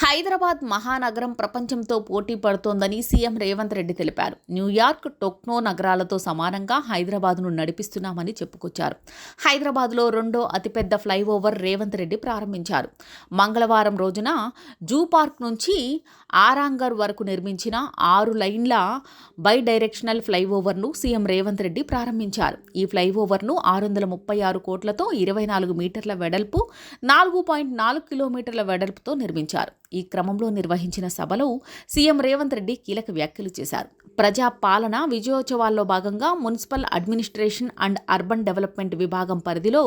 హైదరాబాద్ మహానగరం ప్రపంచంతో పోటీ పడుతోందని సీఎం రేవంత్ రెడ్డి తెలిపారు. న్యూయార్క్ టొక్నో నగరాలతో సమానంగా హైదరాబాద్ను నడిపిస్తున్నామని చెప్పుకొచ్చారు. హైదరాబాద్లో రెండో అతిపెద్ద ఫ్లైఓవర్ రేవంత్ రెడ్డి ప్రారంభించారు. మంగళవారం రోజున జూ పార్క్ నుంచి ఆరాంగర్ వరకు నిర్మించిన ఆరు లైన్ల బై డైరెక్షనల్ ఫ్లైఓవర్ను సీఎం రేవంత్ రెడ్డి ప్రారంభించారు. ఈ ఫ్లైఓవర్ను ఆరు వందల ముప్పై ఆరు కోట్లతో ఇరవై నాలుగు మీటర్ల వెడల్పు నాలుగు పాయింట్ నాలుగు కిలోమీటర్ల వెడల్పుతో నిర్మించారు. ఈ క్రమంలో నిర్వహించిన సభలో సీఎం రేవంత్ రెడ్డి కీలక వ్యాఖ్యలు చేశారు. ప్రజా పాలన విజయోత్సవాల్లో భాగంగా municipal administration and urban development విభాగం పరిధిలో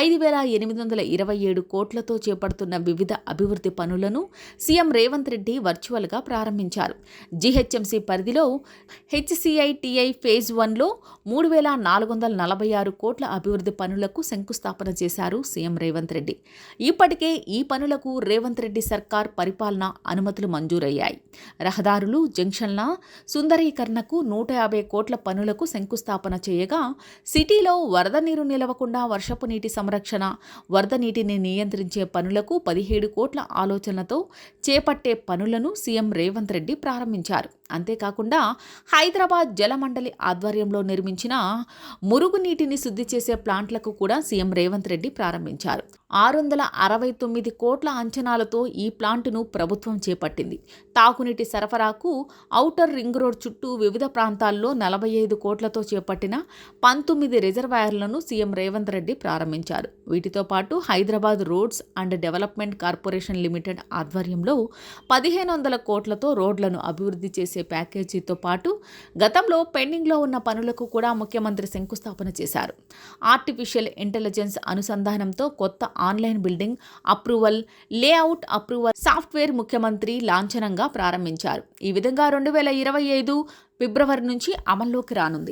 ఐదు వేల ఎనిమిది వందల ఇరవై ఏడు కోట్లతో చేపడుతున్న వివిధ అభివృద్ధి పనులను సీఎం రేవంత్ రెడ్డి వర్చువల్గా ప్రారంభించారు. జీహెచ్ఎంసీ పరిధిలో హెచ్సిఐటిఐ ఫేజ్ వన్లో మూడు వేల నాలుగు వందల నలభై ఆరు కోట్ల అభివృద్ధి పనులకు శంకుస్థాపన చేశారు సీఎం రేవంత్ రెడ్డి. ఇప్పటికే ఈ పనులకు రేవంత్ రెడ్డి సర్కార్ పరిపాలన అనుమతులు మంజూరయ్యాయి. రహదారులు జంక్షన్ల సుందరీకరణకు నూట యాభై కోట్ల పనులకు శంకుస్థాపన చేయగా సిటీలో వరద నీరు నిలవకుండా వర్షపు నీటి సంరక్షణ వరద నీటిని నియంత్రించే పనులకు పదిహేడు కోట్ల ఆలోచనతో చేపట్టే పనులను సీఎం రేవంత్ రెడ్డి ప్రారంభించారు. అంతేకాకుండా హైదరాబాద్ జలమండలి ఆధ్వర్యంలో నిర్మించిన మురుగునీటిని శుద్ధి చేసే ప్లాంట్లకు కూడా సీఎం రేవంత్ రెడ్డి ప్రారంభించారు. ఆరు వందల అరవై తొమ్మిది కోట్ల అంచనాలతో ఈ ప్లాంటును ప్రభుత్వం చేపట్టింది. తాగునీటి సరఫరాకు ఔటర్ రింగ్ రోడ్ చుట్టూ వివిధ ప్రాంతాల్లో నలభై ఐదు కోట్లతో చేపట్టిన పంతొమ్మిది రిజర్వాయర్లను సీఎం రేవంత్ రెడ్డి ప్రారంభించారు. వీటితో పాటు Hyderabad roads and development corporation limited ఆధ్వర్యంలో పదిహేను వందల కోట్లతో రోడ్లను అభివృద్ధి చేసే ప్యాకేజీతో పాటు గతంలో పెండింగ్లో ఉన్న పనులకు కూడా ముఖ్యమంత్రి శంకుస్థాపన చేశారు. ఆర్టిఫిషియల్ ఇంటెలిజెన్స్ అనుసంధానంతో కొత్త online building approval layout approval software ముఖ్యమంత్రి లాంఛనంగా ప్రారంభించారు. ఈ విధంగా రెండు వేల ఇరవై ఐదు ఫిబ్రవరి నుంచి అమల్లోకి రానుంది.